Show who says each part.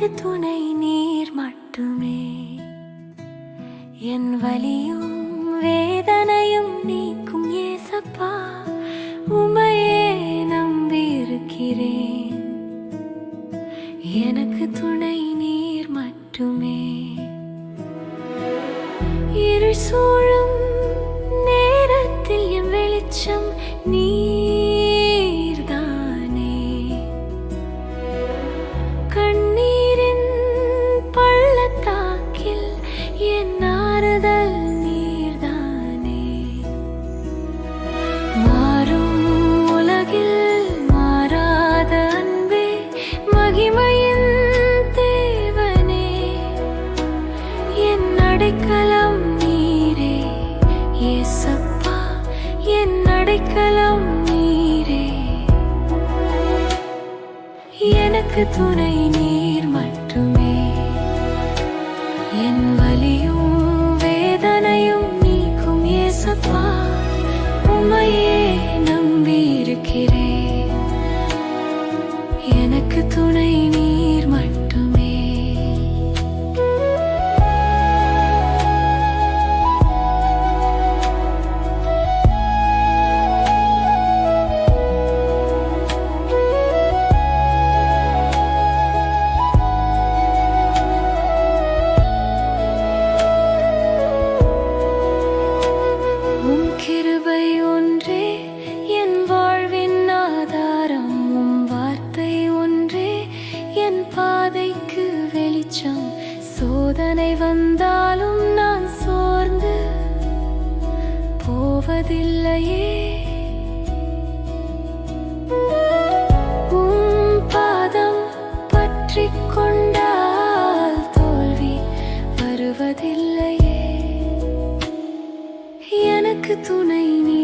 Speaker 1: எனக்கு துணை நீர் மட்டுமே. என் வலியும் வேதனையும் நீக்கும் ஏசப்பா. அடைக்கலம் நீரே ஏசப்பா என் அடைக்கலம் நீரே. எனக்கு துணை நீர் மட்டுமே. என் வலியும் வேதனையும் நீக்கும் ஏசப்பா உமையே வெளிச்சம் சோதனை வந்தாலும் நான் சோர்ந்து போவதில்லையே. உம் பாதம் பற்றிக் கொண்டால் தோல்வி வருவதில்லையே. எனக்கு துணை நீ